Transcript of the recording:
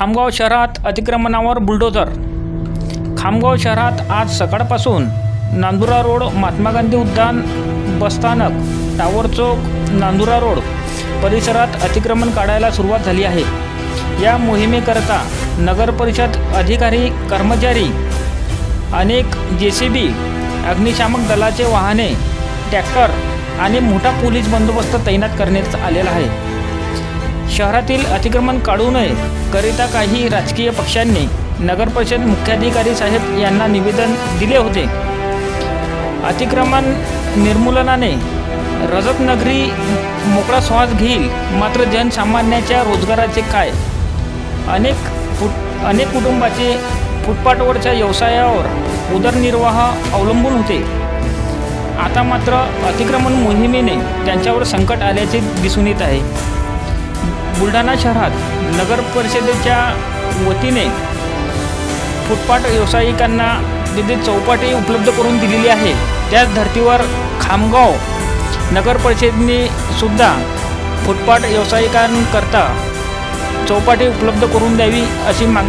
खामगाव शहरात अतिक्रमणावर बुलडोझर. खामगाव शहरात आज सकाळपासून नांदुरा रोड महात्मा गांधी उद्यान बसस्थानक टावर चौक नांदुरा रोड परिसरात अतिक्रमण काढायला सुरुवात झाली आहे. या मोहिमेकरता नगरपरिषद अधिकारी कर्मचारी अनेक जे सी बी अग्निशामक दलाचे वाहने ट्रॅक्टर आणि मोठा पोलीस बंदोबस्त तैनात करण्यात आलेला आहे. शहरातील अतिक्रमण काढू नये करिता काही राजकीय पक्षांनी नगरपरिषद मुख्याधिकारी साहेब यांना निवेदन दिले होते. अतिक्रमण निर्मूलनाने रजतनगरी मोकळा श्वास घेईल मात्र जनसामान्याच्या रोजगाराचे काय? अनेक फुट अनेक कुटुंबाचे फुटपाथवरच्या व्यवसायावर उदरनिर्वाह अवलंबून होते. आता मात्र अतिक्रमण मोहिमेने त्यांच्यावर संकट आल्याचे दिसून येत आहे. बुलढाणा शहरात नगर परिषदेच्या वतीने फुटपाथ व्यावसायिकांना तिथे चौपाटी उपलब्ध करून दिलेली आहे. त्याच धर्तीवर खामगाव नगर परिषदेने सुद्धा फुटपाथ व्यावसायिकांकरता चौपाटी उपलब्ध करून द्यावी अशी मागणी